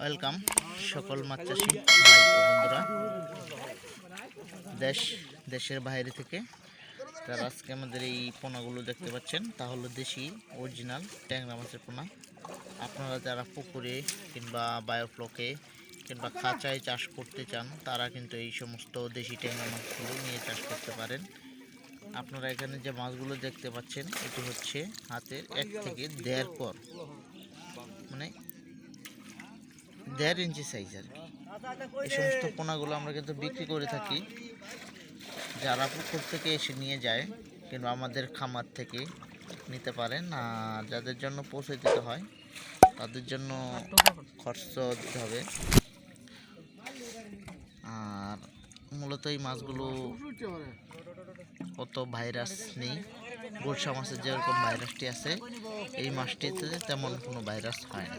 Welcome সকল মাছ চাষি বন্ধুরা। দেশ, দেশের বাইরে থেকে তারা আজকে আমাদের এই পোনাগুলো দেখতে পাচ্ছেন। তা হলো দেশি, অরিজিনাল ট্যাংরা মাছের পোনা। আপনারা যারা পুকুরে কিংবা বায়োফ্লকে কিংবা খাঁচায় চাষ করতে চান, তারা কিন্তু এই সমস্ত দেশি ট্যাংরা মাছগুলো নিয়ে চাষ করতে পারেন। আপনারা এখানে যে মাছগুলো দেখতে পাচ্ছেন, এটি হচ্ছে হাতের এক থেকে দেড় পর। দেড় ইঞ্চি সাইজ আর কি। এই সমস্ত পোনাগুলো আমরা কিন্তু বিক্রি করে থাকি। যারা পুকুর থেকে এসে নিয়ে যায় কিংবা আমাদের খামার থেকে নিতে পারেন, আর যাদের জন্য পৌঁছে দিতে হয়, তাদের জন্য খরচ দিতে হবে। আর মূলত এই মাছগুলো অত ভাইরাস নেই। গোলসা মাছের যেরকম ভাইরাসটি আছে, এই মাছটিতে তেমন কোনো ভাইরাস হয় না।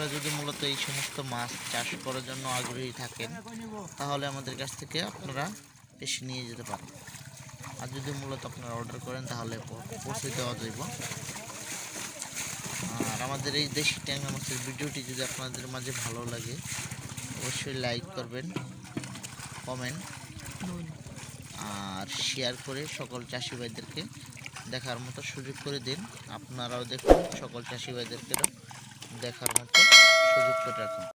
আপনারা যদি মূলত এই সমস্ত মাছ চাষ করার জন্য আগ্রহী থাকেন, তাহলে আমাদের কাছ থেকে আপনারা এসে নিয়ে যেতে পারেন। আর যদি মূলত আপনারা অর্ডার করেন, তাহলে পৌঁছে দেওয়া যাইব। আর আমাদের এই দেশি ট্যাংরা মাছের ভিডিওটি যদি আপনাদের মাঝে ভালো লাগে, অবশ্যই লাইক করবেন কমেন্ট আর শেয়ার করে সকল চাষি ভাইদেরকে দেখার মতো সুযোগ করে দিন। আপনারাও দেখুন সকল চাষি ভাইদেরকেও। দেখার মতো সুযোগ করে রাখুন।